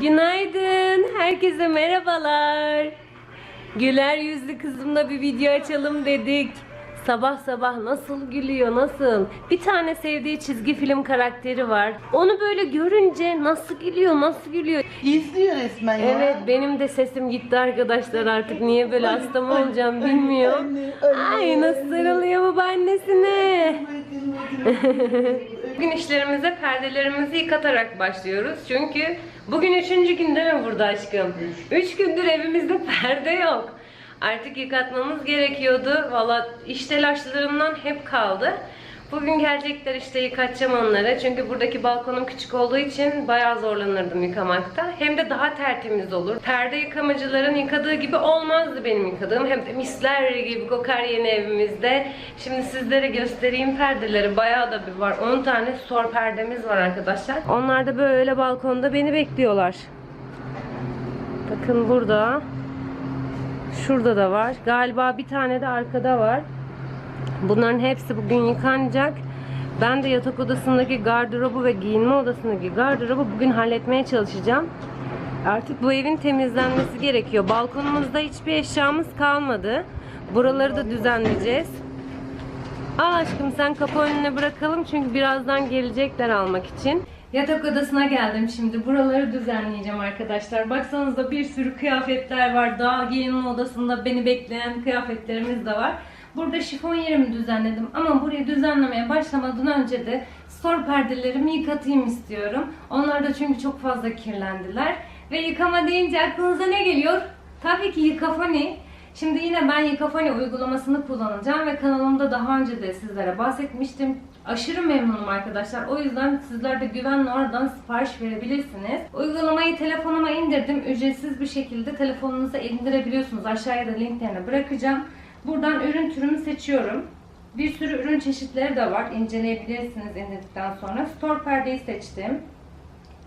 Günaydın. Herkese merhabalar. Güler yüzlü kızımla bir video açalım dedik. Sabah sabah nasıl gülüyor nasıl? Bir tane sevdiği çizgi film karakteri var. Onu böyle görünce nasıl gülüyor nasıl gülüyor. İzliyor resmen ya. Evet benim de sesim gitti arkadaşlar artık niye böyle hasta mı olacağım bilmiyorum. Ay nasıl sarılıyor babaannesine. Bugün işlerimize perdelerimizi yıkatarak başlıyoruz. Çünkü bugün üçüncü gün değil mi burada aşkım? Üç gündür evimizde perde yok. Artık yıkatmamız gerekiyordu. Valla iş telaşlarımdan hep kaldı. Bugün gelecekler işte yıkatacağım onları. Çünkü buradaki balkonum küçük olduğu için bayağı zorlanırdım yıkamakta. Hem de daha tertemiz olur. Perde yıkamacıların yıkadığı gibi olmazdı benim yıkadığım. Hem de misler gibi kokar yeni evimizde. Şimdi sizlere göstereyim perdeleri. Bayağı da bir var. 10 tane sor perdemiz var arkadaşlar. Onlar da böyle balkonda beni bekliyorlar. Bakın burada. Şurada da var. Galiba bir tane de arkada var. Bunların hepsi bugün yıkanacak. Ben de yatak odasındaki gardırobu ve giyinme odasındaki gardırobu bugün halletmeye çalışacağım. Artık bu evin temizlenmesi gerekiyor. Balkonumuzda hiçbir eşyamız kalmadı. Buraları da düzenleyeceğiz. Al aşkım sen kapı önüne bırakalım çünkü birazdan gelecekler almak için. Yatak odasına geldim şimdi. Buraları düzenleyeceğim arkadaşlar. Baksanıza bir sürü kıyafetler var. Daha giyinme odasında beni bekleyen kıyafetlerimiz de var. Burada şifon yerimi düzenledim ama burayı düzenlemeye başlamadan önce de store perdelerimi yıkatayım istiyorum. Onlar da çünkü çok fazla kirlendiler. Ve yıkama deyince aklınıza ne geliyor? Tabii ki Yıkafoni. Şimdi yine ben Yıkafoni uygulamasını kullanacağım ve kanalımda daha önce de sizlere bahsetmiştim. Aşırı memnunum arkadaşlar. O yüzden sizler de güvenle oradan sipariş verebilirsiniz. Uygulamayı telefonuma indirdim. Ücretsiz bir şekilde telefonunuza indirebiliyorsunuz. Aşağıya da linklerini bırakacağım. Buradan ürün türümü seçiyorum. Bir sürü ürün çeşitleri de var. İnceleyebilirsiniz indirdikten sonra. Store perdeyi seçtim.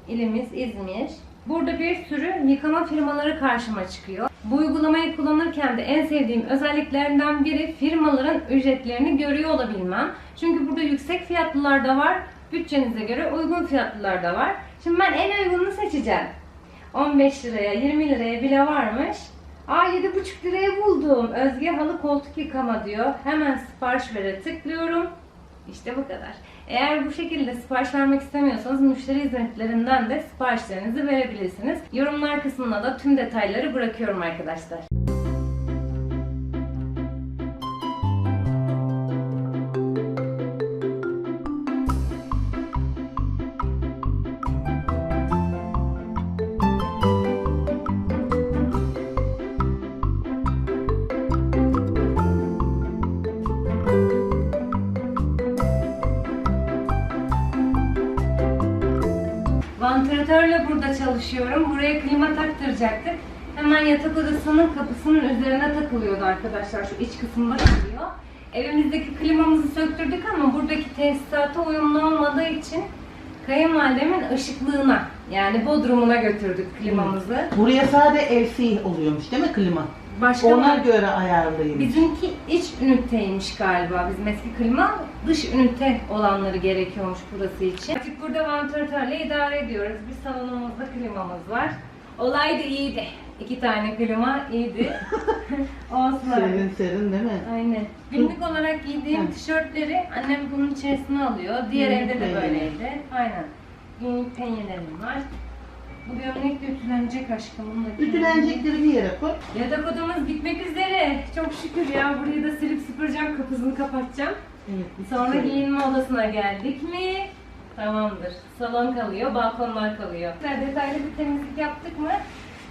İlimiz İzmir. Burada bir sürü yıkama firmaları karşıma çıkıyor. Bu uygulamayı kullanırken de en sevdiğim özelliklerinden biri firmaların ücretlerini görüyor olabilmem. Çünkü burada yüksek fiyatlılar da var, bütçenize göre uygun fiyatlılar da var. Şimdi ben en uygununu seçeceğim. 15 liraya, 20 liraya bile varmış. Aa 7,5 liraya buldum. Özge halı koltuk yıkama diyor. Hemen sipariş vere tıklıyorum. İşte bu kadar. Eğer bu şekilde sipariş vermek istemiyorsanız müşteri hizmetlerinden de siparişlerinizi verebilirsiniz. Yorumlar kısmına da tüm detayları bırakıyorum arkadaşlar. Burada çalışıyorum. Buraya klima taktıracaktık. Hemen yatak odasının kapısının üzerine takılıyordu arkadaşlar. Şu iç kısımda kalıyor. Evimizdeki klimamızı söktürdük ama buradaki tesisata uyumlu olmadığı için kayınvalidemin ışıklığına yani bodrumuna götürdük klimamızı. Buraya sadece LC oluyormuş değil mi klima? Başka Ona bir- göre ayarlayın. Bizimki iç üniteymiş galiba. Bizim eski klima dış ünite olanları gerekiyormuş burası için. Artık burada vantilatörle idare ediyoruz. Bir salonumuzda klimamız var. Olay da iyiydi. İki tane klima iyiydi. Olsun. Serin serin değil mi? Aynen. Günlük olarak giydiğim tişörtleri annem bunun içerisine alıyor. Diğer Günlük evde de penye. böyleydi. Aynen. Günlük penyelerim var. Bu gömlek de ütülenecek aşkım. Bunu da Ütülenecekleri bir yere koy. Yatak odamız bitmek üzere. Çok şükür ya. Burayı da silip süpüreceğim. Kapısını kapatacağım. Evet, Sonra şey. giyinme odasına geldik mi? Tamamdır. Salon kalıyor, balkonlar kalıyor. Detaylı bir temizlik yaptık mı?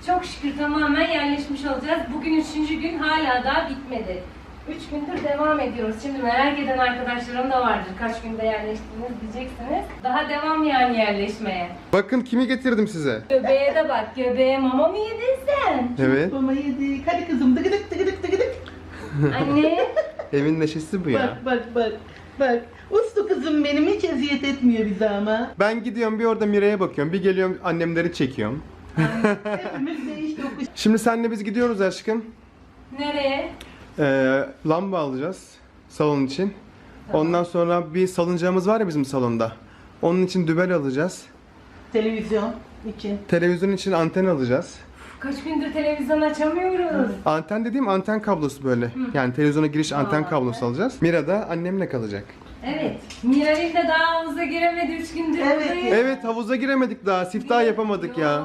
Çok şükür tamamen yerleşmiş olacağız. Bugün üçüncü gün hala daha bitmedi. Üç gündür devam ediyoruz. Şimdi merak eden arkadaşlarım da vardır. Kaç günde yerleştiniz diyeceksiniz. Daha devam yani yerleşmeye. Bakın kimi getirdim size. Göbeğe de bak. Göbeğe mama mı yedin sen? Evet. Mama yedik. Hadi kızım dıgıdık dıgıdık dıgıdık. Anne. Evin neşesi bu ya. Bak bak bak. Bak. Uslu kızım benim hiç eziyet etmiyor bize ama. Ben gidiyorum bir orada Mire'ye bakıyorum. Bir geliyorum annemleri çekiyorum. Hepimiz değiş tokuş. Şimdi senle biz gidiyoruz aşkım. Nereye? Ee, lamba alacağız salon için. Ondan sonra bir salıncağımız var ya bizim salonda. Onun için dübel alacağız. Televizyon. için. Televizyon için anten alacağız. Kaç gündür televizyon açamıyoruz. Anten dediğim anten kablosu böyle. Yani televizyona giriş anten kablosu alacağız. Mira da annemle kalacak. Evet. Miral'in de daha havuza giremedi 3 gündür Evet. buradayız. Evet havuza giremedik daha. Siftah yapamadık ya.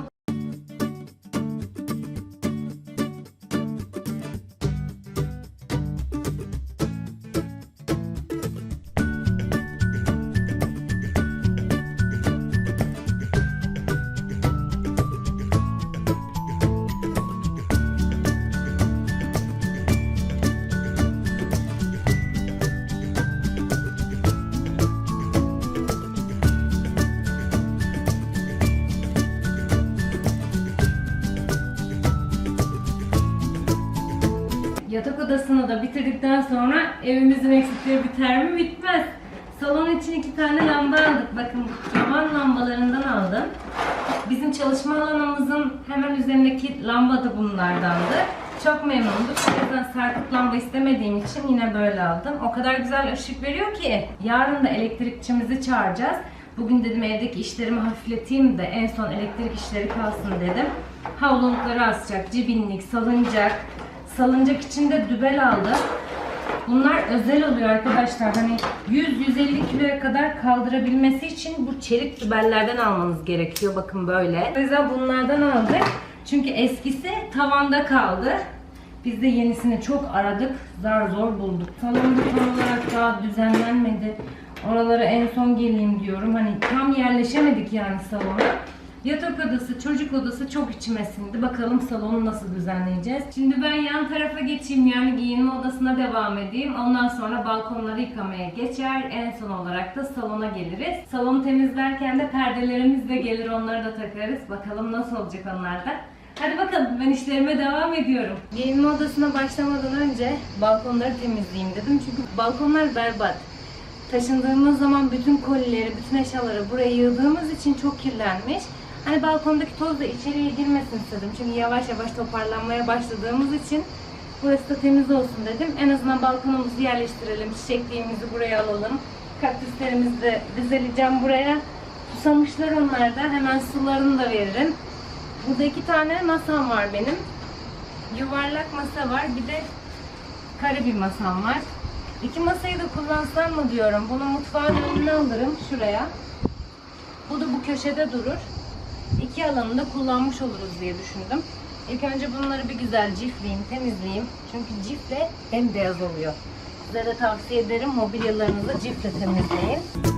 Alanımızın hemen üzerindeki lamba da bunlardandı. Çok memnunduk. O yüzden sarkıt lamba istemediğim için yine böyle aldım. O kadar güzel ışık veriyor ki. Yarın da elektrikçimizi çağıracağız. Bugün dedim evdeki işlerimi hafifleteyim de en son elektrik işleri kalsın dedim. Havlulukları asacak, cibinlik, salıncak. Salıncak için de dübel aldım. Bunlar özel oluyor arkadaşlar. Hani 100-150 kiloya kadar kaldırabilmesi için bu çelik dübellerden almanız gerekiyor. Bakın böyle. O yüzden bunlardan aldık. Çünkü eskisi tavanda kaldı. Biz de yenisini çok aradık. Zar zor bulduk. Salonda tam olarak daha düzenlenmedi. Oralara en son geleyim diyorum. Hani tam yerleşemedik yani salona. Yatak odası, çocuk odası çok içime sindi. Bakalım salonu nasıl düzenleyeceğiz. Şimdi ben yan tarafa geçeyim yani giyinme odasına devam edeyim. Ondan sonra balkonları yıkamaya geçer. En son olarak da salona geliriz. Salonu temizlerken de perdelerimiz de gelir onları da takarız. Bakalım nasıl olacak onlar da. Hadi bakalım ben işlerime devam ediyorum. Giyinme odasına başlamadan önce balkonları temizleyeyim dedim. Çünkü balkonlar berbat. Taşındığımız zaman bütün kolileri, bütün eşyaları buraya yığdığımız için çok kirlenmiş. Hani balkondaki toz da içeriye girmesin istedim. Çünkü yavaş yavaş toparlanmaya başladığımız için burası da temiz olsun dedim. En azından balkonumuzu yerleştirelim. Çiçekliğimizi buraya alalım. Kaktüslerimizi de dizeleyeceğim buraya. Susamışlar onlar da. Hemen sularını da veririm. Burada iki tane masam var benim. Yuvarlak masa var. Bir de kare bir masam var. İki masayı da kullansam mı diyorum. Bunu mutfağın önüne alırım şuraya. Bu da bu köşede durur. İki alanı da kullanmış oluruz diye düşündüm. İlk önce bunları bir güzel cifleyeyim, temizleyeyim. Çünkü cifle bembeyaz oluyor. Size de tavsiye ederim mobilyalarınızı cifle temizleyin.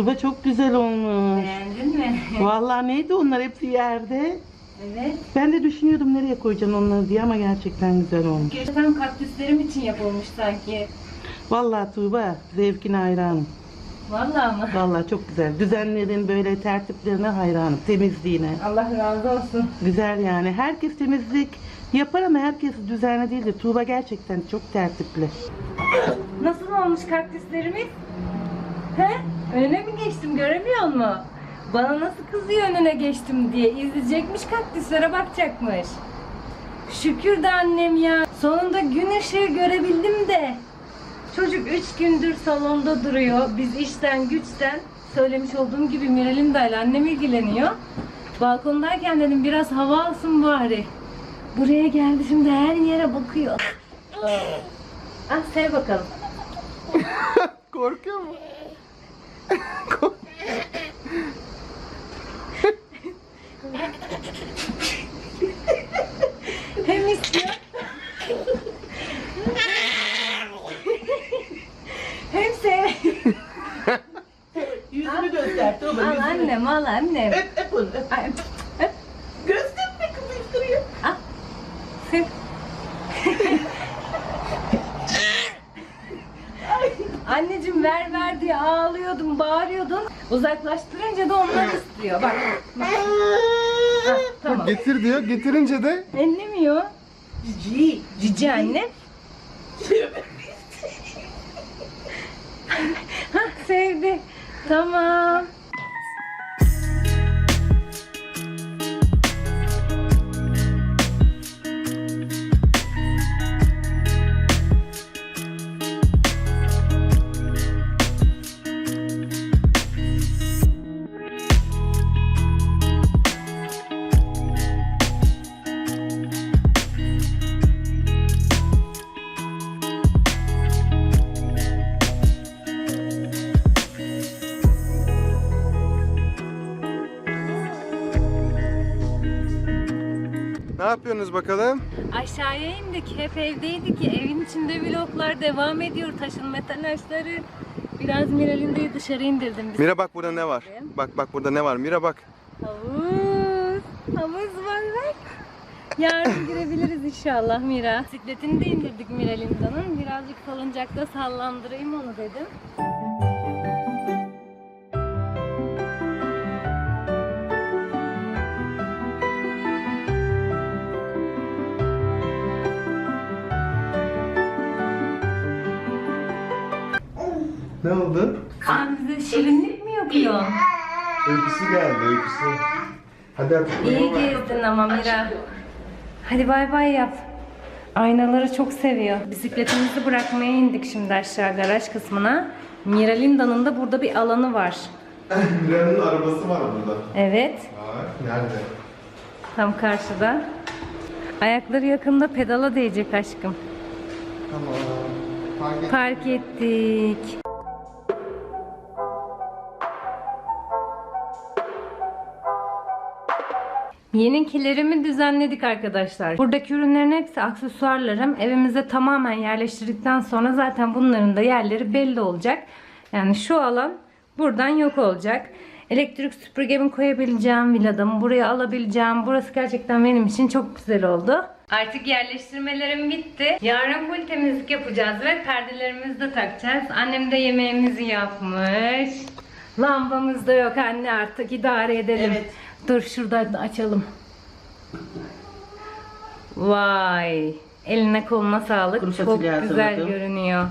Tuba çok güzel olmuş. Beğendin mi? Vallahi neydi onlar hepsi yerde. evet. Ben de düşünüyordum nereye koyacaksın onları diye ama gerçekten güzel olmuş. Gerçekten kaktüslerim için yapılmış sanki. Vallahi Tuğba zevkine hayranım. Vallahi mı? Vallahi çok güzel. Düzenlerin böyle tertiplerine hayranım. Temizliğine. Allah razı olsun. Güzel yani. Herkes temizlik yapar ama herkes düzenli değildir. Tuğba gerçekten çok tertipli. Nasıl olmuş kaktüslerimiz? He? Önüne mi geçtim göremiyor musun? Bana nasıl kızıyor önüne geçtim diye izleyecekmiş kaktüslere bakacakmış. Şükür de annem ya. Sonunda gün ışığı görebildim de. Çocuk 3 gündür salonda duruyor. Biz işten güçten söylemiş olduğum gibi Miralinda ile annem ilgileniyor. Balkondayken dedim biraz hava alsın bari. Buraya geldi şimdi her yere bakıyor. Ah sev bakalım. Korkuyor mu? Hem istiyor. Hem sev. Yüzünü gösterdi oğlum. Al yüzünü. annem al annem. Öp öp onu öp. Ay, Uzaklaştırınca da onlar istiyor. Bak. bak. Ha, tamam. Getir diyor. Getirince de Ellemiyor. Cici. Cici anne. Hah sevdi. Tamam. Ne yapıyorsunuz bakalım? Aşağıya indik. Hep evdeydik. Evin içinde vloglar devam ediyor. Taşınma telaşları. Biraz Miralinda'yı dışarı indirdim. Biz. Mira bak burada ne var? Bak bak burada ne var? Mira bak. Havuz. Havuz var bak. Yarın girebiliriz inşallah Mira. Bisikletini de indirdik Miralinda'nın. Birazcık salıncakta sallandırayım onu dedim. Ne oldu? Sen bize şirinlik mi yapıyorsun? Uykusu geldi uykusu. Hadi artık İyi gezdin ama Mira. Hadi bay bay yap. Aynaları çok seviyor. Bisikletimizi bırakmaya indik şimdi aşağı garaj kısmına. Mira Linda'nın da burada bir alanı var. Mira'nın arabası var burada. Evet, Var. Nerede? tam karşıda. Ayakları yakında pedala değecek aşkım. Tamam. Fark et- Park ettik. Yenikilerimi düzenledik arkadaşlar. Buradaki ürünlerin hepsi aksesuarlarım. Evimize tamamen yerleştirdikten sonra zaten bunların da yerleri belli olacak. Yani şu alan buradan yok olacak. Elektrik süpürgemi koyabileceğim villadamı buraya alabileceğim. Burası gerçekten benim için çok güzel oldu. Artık yerleştirmelerim bitti. Yarın full temizlik yapacağız ve perdelerimizi de takacağız. Annem de yemeğimizi yapmış. Lambamız da yok anne artık idare edelim. Evet. Dur şuradan da açalım. Vay. Eline koluna sağlık. Kuru Çok güzel hazırladım. görünüyor.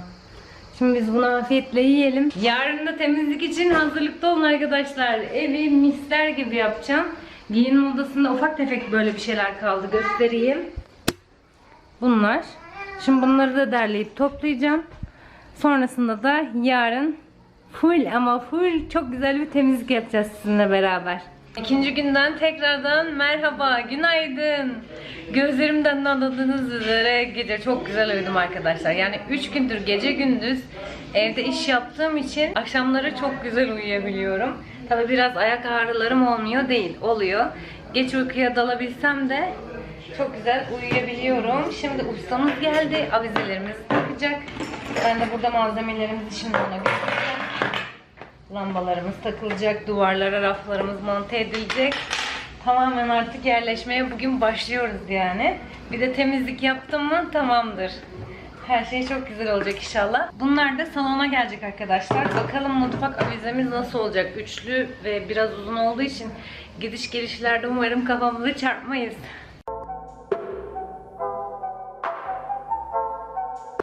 Şimdi biz bunu afiyetle yiyelim. Yarın da temizlik için hazırlıkta olun arkadaşlar. Evi misler gibi yapacağım. Giyinme odasında ufak tefek böyle bir şeyler kaldı. Göstereyim. Bunlar. Şimdi bunları da derleyip toplayacağım. Sonrasında da yarın full ama full çok güzel bir temizlik yapacağız sizinle beraber. İkinci günden tekrardan merhaba, günaydın. Gözlerimden de anladığınız üzere gece çok güzel uyudum arkadaşlar. Yani 3 gündür gece gündüz evde iş yaptığım için akşamları çok güzel uyuyabiliyorum. Tabi biraz ayak ağrılarım olmuyor değil, oluyor. Geç uykuya dalabilsem de çok güzel uyuyabiliyorum. Şimdi ustamız geldi, avizelerimizi takacak. Ben de burada malzemelerimizi şimdi ona göstereceğim. Lambalarımız takılacak, duvarlara raflarımız monte edilecek. Tamamen artık yerleşmeye bugün başlıyoruz yani. Bir de temizlik yaptım mı tamamdır. Her şey çok güzel olacak inşallah. Bunlar da salona gelecek arkadaşlar. Bakalım mutfak avizemiz nasıl olacak? Üçlü ve biraz uzun olduğu için gidiş gelişlerde umarım kafamızı çarpmayız.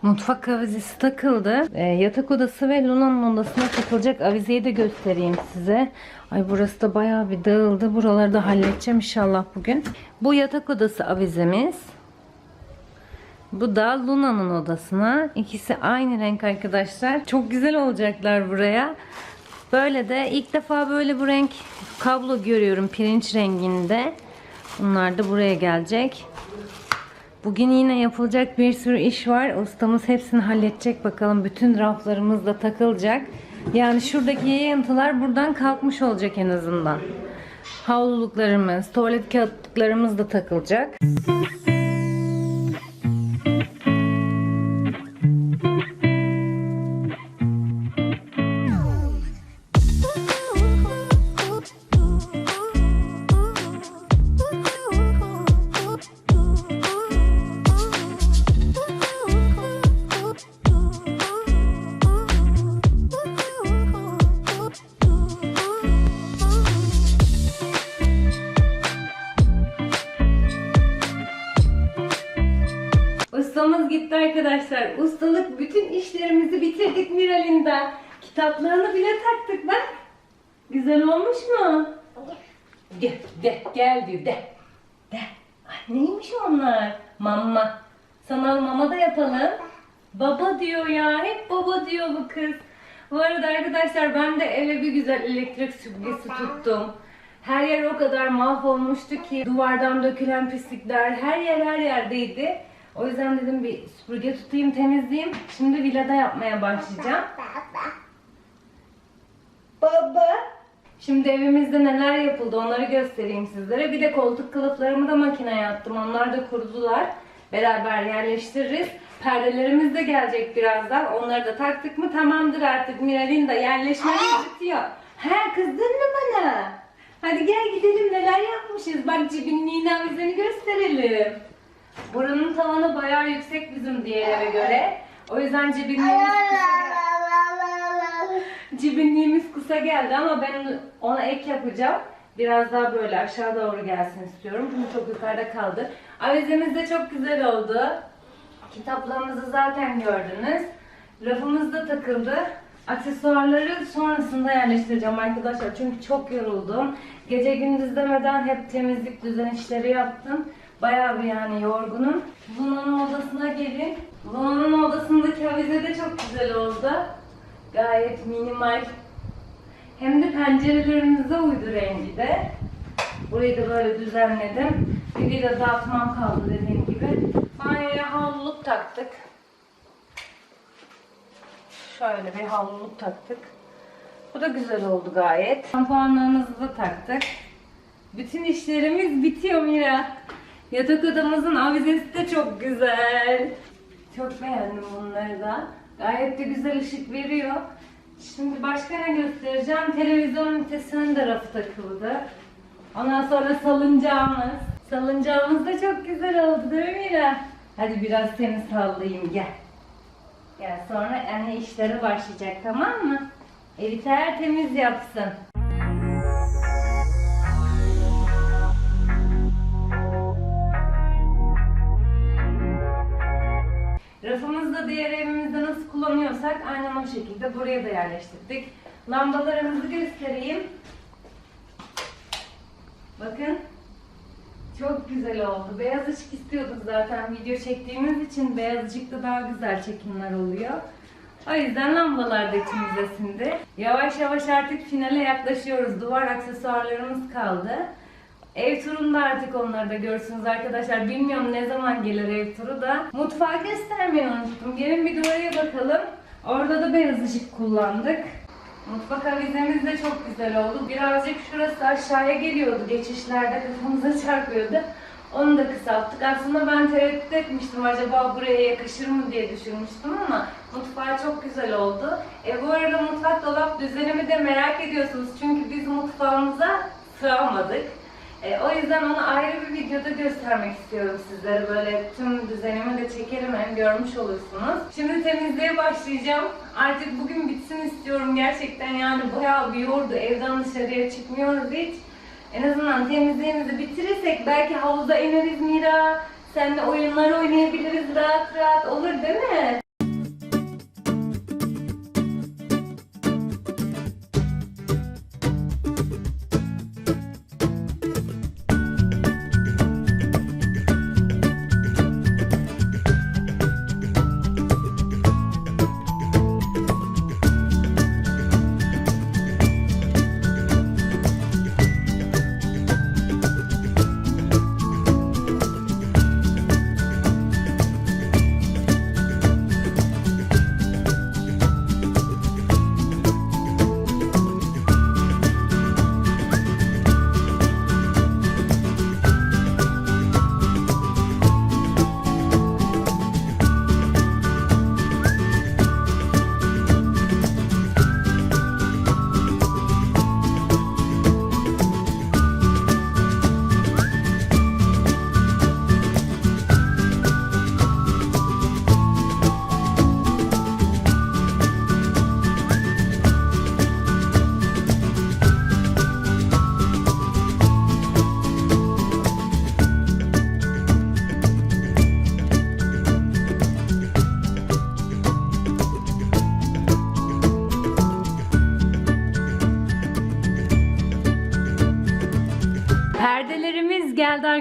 Mutfak avizesi takıldı. Ee, yatak odası ve Luna'nın odasına takılacak avizeyi de göstereyim size. Ay burası da bayağı bir dağıldı. Buraları da halledeceğim inşallah bugün. Bu yatak odası avizemiz. Bu da Luna'nın odasına. İkisi aynı renk arkadaşlar. Çok güzel olacaklar buraya. Böyle de ilk defa böyle bu renk kablo görüyorum pirinç renginde. Bunlar da buraya gelecek. Bugün yine yapılacak bir sürü iş var. Ustamız hepsini halledecek bakalım. Bütün raflarımız da takılacak. Yani şuradaki yayıntılar buradan kalkmış olacak en azından. Havluluklarımız, tuvalet kağıtlıklarımız da takılacak. arkadaşlar Kitaplarını bile taktık bak. Güzel olmuş mu? De, de, gel diyor, de. De. Ay, neymiş onlar? Mama. Sana mama da yapalım. Baba diyor ya, hep baba diyor bu kız. Bu arada arkadaşlar ben de eve bir güzel elektrik süpürgesi tuttum. Her yer o kadar mahvolmuştu ki duvardan dökülen pislikler her yer her yerdeydi. O yüzden dedim bir süpürge tutayım temizleyeyim. Şimdi villada yapmaya başlayacağım. Baba. Şimdi evimizde neler yapıldı onları göstereyim sizlere. Bir de koltuk kılıflarımı da makineye attım. Onlar da kurudular. Beraber yerleştiririz. Perdelerimiz de gelecek birazdan. Onları da taktık mı tamamdır artık. Miral'in de yerleşmemiz bitiyor. He kızdın mı bana? Hadi gel gidelim neler yapmışız. Bak cibinliğin avizeni gösterelim. Buranın tavanı bayağı yüksek bizim diğer eve göre. O yüzden cibinliğimiz kısa Cibinliğimiz kısa geldi ama ben ona ek yapacağım. Biraz daha böyle aşağı doğru gelsin istiyorum. Çünkü çok yukarıda kaldı. Avizemiz de çok güzel oldu. Kitaplarımızı zaten gördünüz. Rafımız da takıldı. Aksesuarları sonrasında yerleştireceğim arkadaşlar. Çünkü çok yoruldum. Gece gündüz demeden hep temizlik düzen işleri yaptım. Bayağı bir yani yorgunum. Luna'nın odasına gelin. Luna'nın odasındaki avize de çok güzel oldu. Gayet minimal. Hem de pencerelerimize uydu rengi de. Burayı da böyle düzenledim. Bir de dağıtmam kaldı dediğim gibi. Banyoya havluluk taktık. Şöyle bir havluluk taktık. Bu da güzel oldu gayet. Şampuanlarımızı da taktık. Bütün işlerimiz bitiyor Mira. Yatak odamızın avizesi de çok güzel. Çok beğendim bunları da. Gayet de güzel ışık veriyor. Şimdi başka ne göstereceğim? Televizyon ünitesinin de rafı takıldı. Ondan sonra salıncağımız. Salıncağımız da çok güzel oldu değil mi Mira? Hadi biraz seni sallayayım gel. Gel sonra anne işleri başlayacak tamam mı? Evi tertemiz yapsın. Rafımızı da diğer evimizde nasıl kullanıyorsak aynen o şekilde buraya da yerleştirdik. Lambalarımızı göstereyim. Bakın. Çok güzel oldu. Beyaz ışık istiyorduk zaten video çektiğimiz için beyaz ışıkta daha güzel çekimler oluyor. O yüzden lambalar da içimize sindi. Yavaş yavaş artık finale yaklaşıyoruz. Duvar aksesuarlarımız kaldı. Ev turunda artık onları da görürsünüz arkadaşlar. Bilmiyorum ne zaman gelir ev turu da. Mutfağı göstermeyi unuttum. Gelin bir duvaraya bakalım. Orada da beyaz ışık kullandık. Mutfak avizemiz de çok güzel oldu. Birazcık şurası aşağıya geliyordu. Geçişlerde kafamıza çarpıyordu. Onu da kısalttık. Aslında ben tereddüt etmiştim acaba buraya yakışır mı diye düşünmüştüm ama mutfağı çok güzel oldu. E bu arada mutfak dolap düzenimi de merak ediyorsunuz. Çünkü biz mutfağımıza sığamadık. E, o yüzden onu ayrı bir videoda göstermek istiyorum sizlere. Böyle tüm düzenimi de çekerim hem görmüş olursunuz. Şimdi temizliğe başlayacağım. Artık bugün bitsin istiyorum gerçekten yani bayağı bir yordu. Evden dışarıya çıkmıyoruz hiç. En azından temizliğimizi bitirirsek belki havuza ineriz Mira. Seninle oyunlar oynayabiliriz rahat rahat olur değil mi?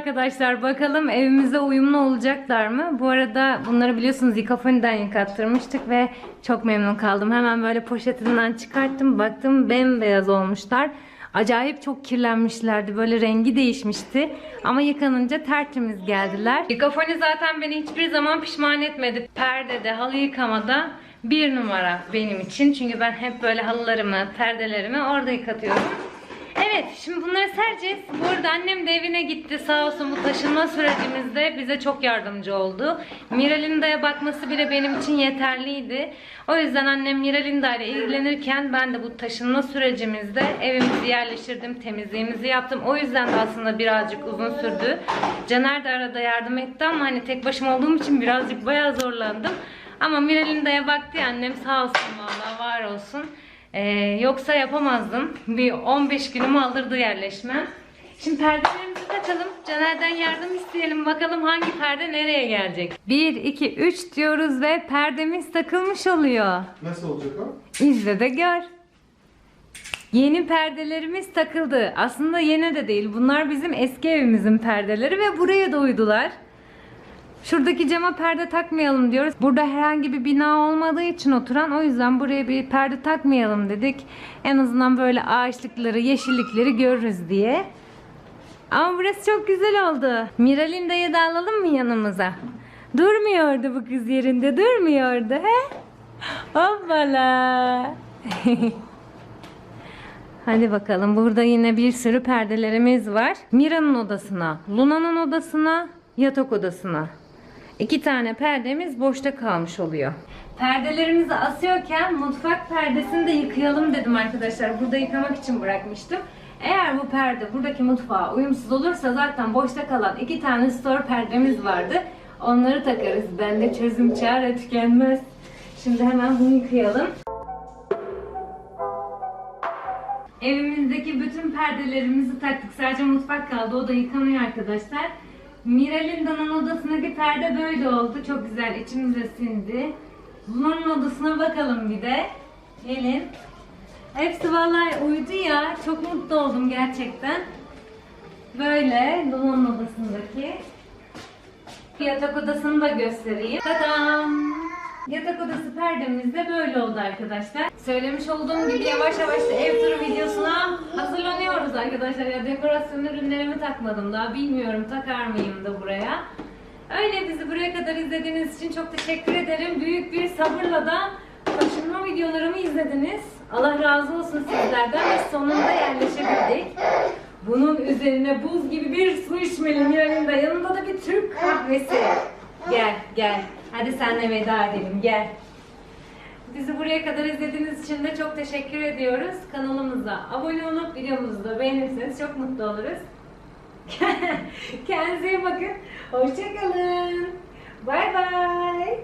Arkadaşlar. Bakalım evimize uyumlu olacaklar mı? Bu arada bunları biliyorsunuz yıkafoniden yıkattırmıştık ve çok memnun kaldım. Hemen böyle poşetinden çıkarttım. Baktım bembeyaz olmuşlar. Acayip çok kirlenmişlerdi. Böyle rengi değişmişti. Ama yıkanınca tertemiz geldiler. Yıkafoni zaten beni hiçbir zaman pişman etmedi. Perdede, halı yıkamada bir numara benim için. Çünkü ben hep böyle halılarımı, perdelerimi orada yıkatıyorum. Evet şimdi bunları sereceğiz. Bu arada annem de evine gitti sağ olsun bu taşınma sürecimizde bize çok yardımcı oldu. Miralinda'ya bakması bile benim için yeterliydi. O yüzden annem Miralinda ile ilgilenirken ben de bu taşınma sürecimizde evimizi yerleştirdim, temizliğimizi yaptım. O yüzden de aslında birazcık uzun sürdü. Caner de arada yardım etti ama hani tek başıma olduğum için birazcık bayağı zorlandım. Ama Miralinda'ya baktı ya annem sağ olsun vallahi var olsun. Ee, yoksa yapamazdım. Bir 15 günümü alırdı yerleşmem. Şimdi perdelerimizi takalım. Caner'den yardım isteyelim. Bakalım hangi perde nereye gelecek. 1, 2, 3 diyoruz ve perdemiz takılmış oluyor. Nasıl olacak o? İzle de gör. Yeni perdelerimiz takıldı. Aslında yeni de değil. Bunlar bizim eski evimizin perdeleri ve buraya da uydular. Şuradaki cama perde takmayalım diyoruz. Burada herhangi bir bina olmadığı için oturan o yüzden buraya bir perde takmayalım dedik. En azından böyle ağaçlıkları, yeşillikleri görürüz diye. Ama burası çok güzel oldu. Miralinda'yı da alalım mı yanımıza? Durmuyordu bu kız yerinde, durmuyordu he? Hoppala. Hadi bakalım burada yine bir sürü perdelerimiz var. Mira'nın odasına, Luna'nın odasına, yatak odasına. İki tane perdemiz boşta kalmış oluyor. Perdelerimizi asıyorken mutfak perdesini de yıkayalım dedim arkadaşlar. Burada yıkamak için bırakmıştım. Eğer bu perde buradaki mutfağa uyumsuz olursa zaten boşta kalan iki tane store perdemiz vardı. Onları takarız. Bende çözüm çare tükenmez. Şimdi hemen bunu yıkayalım. Evimizdeki bütün perdelerimizi taktık. Sadece mutfak kaldı. O da yıkanıyor arkadaşlar. Miralinda'nın odasındaki perde böyle oldu. Çok güzel. içimize sindi. Luna'nın odasına bakalım bir de. Gelin. Hepsi vallahi uydu ya. Çok mutlu oldum gerçekten. Böyle Luna'nın odasındaki. Yatak odasını da göstereyim. Tadam! Yatak odası perdemiz de böyle oldu arkadaşlar. Söylemiş olduğum gibi yavaş yavaş da ev turu videosuna hazırlanıyoruz arkadaşlar. Ya dekorasyon ürünlerimi takmadım daha bilmiyorum takar mıyım da buraya. Öyle bizi buraya kadar izlediğiniz için çok teşekkür ederim. Büyük bir sabırla da taşınma videolarımı izlediniz. Allah razı olsun sizlerden ve sonunda yerleşebildik. Bunun üzerine buz gibi bir su içmeliyim yanında. Yanında da bir Türk kahvesi. Gel gel. Hadi senle veda edelim gel. Bizi buraya kadar izlediğiniz için de çok teşekkür ediyoruz. Kanalımıza abone olup videomuzu da beğenirseniz çok mutlu oluruz. Kendinize iyi bakın. Hoşçakalın. Bay bay.